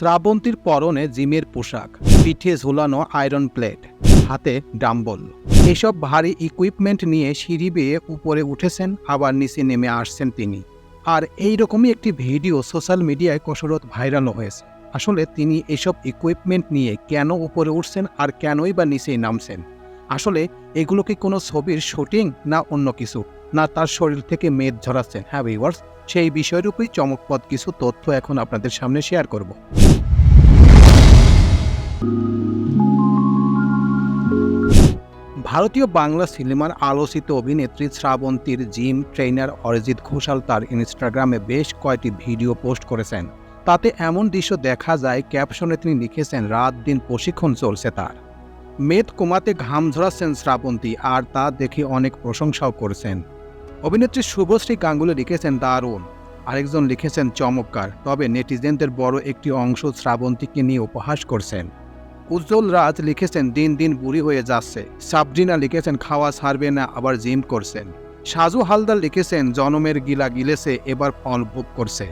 শ্রাবন্তীর পরনে জিমের পোশাক, পিঠে ঝোলানো আয়রন প্লেট, হাতে ডাম্বল। এসব ভারী ইকুইপমেন্ট নিয়ে সিঁড়ি বেয়ে উপরে উঠেছেন, আবার নিচে নেমে আসছেন তিনি। আর এই রকমই একটি ভিডিও সোশ্যাল মিডিয়ায় কসরত ভাইরালও হয়েছে। আসলে তিনি এসব ইকুইপমেন্ট নিয়ে কেন উপরে উঠছেন আর কেনই বা নিচেই নামছেন? আসলে এগুলো কি কোনো ছবির শুটিং না অন্য কিছু? না তার শরীর থেকে মেদ ঝরাচ্ছেন হ্যাঁ ভিউয়ার্স সেই বিষয়ের উপরই চমকপদ কিছু তথ্য এখন আপনাদের সামনে শেয়ার করব। ভারতীয় বাংলা সিনেমার আলোচিত অভিনেত্রী শ্রাবন্তীর জিম ট্রেনার অরিজিৎ ঘোষাল তার ইনস্টাগ্রামে বেশ কয়েকটি ভিডিও পোস্ট করেছেন। তাতে এমন দৃশ্য দেখা যায়, ক্যাপশনে তিনি লিখেছেন, রাত দিন প্রশিক্ষণ চলছে তার। মেদ কমাতে ঘাম ঝরাচ্ছেন শ্রাবন্তী আর তা দেখে অনেক প্রশংসাও করেছেন। অভিনেত্রী শুভশ্রী গাঙ্গুলি লিখেছেন দারুণ। আরেকজন লিখেছেন চমৎকার, তবে নেটিজেনদের বড় একটি অংশ শ্রাবন্তীকে নিয়ে উপহাস করছেন। উজ্জ্বল রাজ লিখেছেন, দিন দিন বুড়ি হয়ে যাচ্ছে। সাবরিনা লিখেছেন, খাওয়া ছাড়বে না, আবার জিম করছেন। সাজু হালদার লিখেছেন, জনমের গিলা গিলেছে, এবার ফল ভোগ করছে।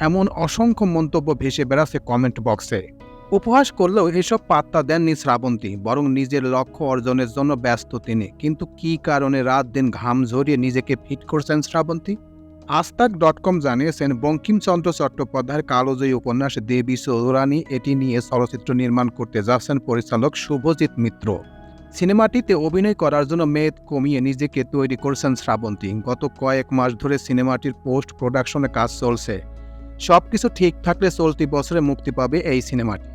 এমন অসংখ্য মন্তব্য ভেসে বেড়াচ্ছে কমেন্ট বক্সে। উপহাস করলেও এসব পাত্তা দেননি শ্রাবন্তী, বরং নিজের লক্ষ্য অর্জনের জন্য ব্যস্ত তিনি। কিন্তু কি কারণে রাত দিন ঘাম ঝরিয়ে নিজেকে ফিট করছেন শ্রাবন্তী? আস্তাক ডট কম জানিয়েছেন, বঙ্কিমচন্দ্র চট্টোপাধ্যায়ের কালোজয়ী উপন্যাস দেবী চৌরানী এটি নিয়ে চলচ্চিত্র নির্মাণ করতে যাচ্ছেন পরিচালক শুভজিৎ মিত্র। সিনেমাটিতে অভিনয় করার জন্য মেদ কমিয়ে নিজেকে তৈরি করছেন শ্রাবন্তী। গত কয়েক মাস ধরে সিনেমাটির পোস্ট প্রোডাকশনে কাজ চলছে। সবকিছু ঠিক থাকলে চলতি বছরে মুক্তি পাবে এই সিনেমাটি।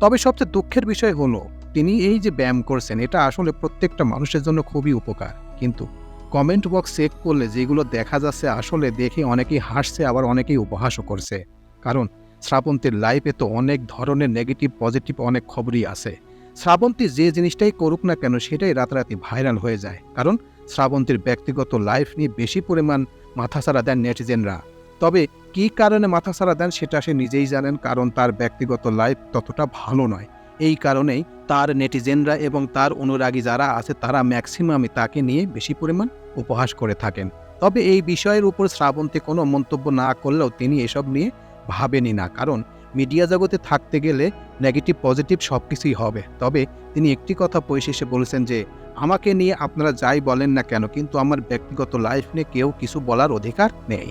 তবে সবচেয়ে দুঃখের বিষয় হলো, তিনি এই যে ব্যায়াম করছেন, এটা আসলে প্রত্যেকটা মানুষের জন্য খুবই উপকার। কিন্তু কমেন্ট বক্স চেক করলে যেগুলো দেখা যাচ্ছে আসলে দেখে অনেকেই হাসছে, আবার অনেকেই উপহাসও করছে। কারণ শ্রাবন্তীর লাইফে তো অনেক ধরনের নেগেটিভ পজিটিভ অনেক খবরই আছে। শ্রাবন্তী যে জিনিসটাই করুক না কেন, সেটাই রাতারাতি ভাইরাল হয়ে যায়। কারণ শ্রাবন্তীর ব্যক্তিগত লাইফ নিয়ে বেশি পরিমাণ মাথাছাড়া দেন নেটিজেনরা তবে কী কারণে মাথাছাড়া দেন সেটা সে নিজেই জানেন, কারণ তার ব্যক্তিগত লাইফ ততটা ভালো নয়। এই কারণেই তার নেটিজেনরা এবং তার অনুরাগী যারা আছে, তারা ম্যাক্সিমামই তাকে নিয়ে বেশি পরিমাণ উপহাস করে থাকেন। তবে এই বিষয়ের উপর শ্রাবন্তী কোনো মন্তব্য না করলেও তিনি এসব নিয়ে ভাবেনি না, কারণ মিডিয়া জগতে থাকতে গেলে নেগেটিভ পজিটিভ সব কিছুই হবে। তবে তিনি একটি কথা পরিশেষে বলেছেন যে, আমাকে নিয়ে আপনারা যাই বলেন না কেন, কিন্তু আমার ব্যক্তিগত লাইফ নিয়ে কেউ কিছু বলার অধিকার নেই।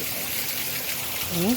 응?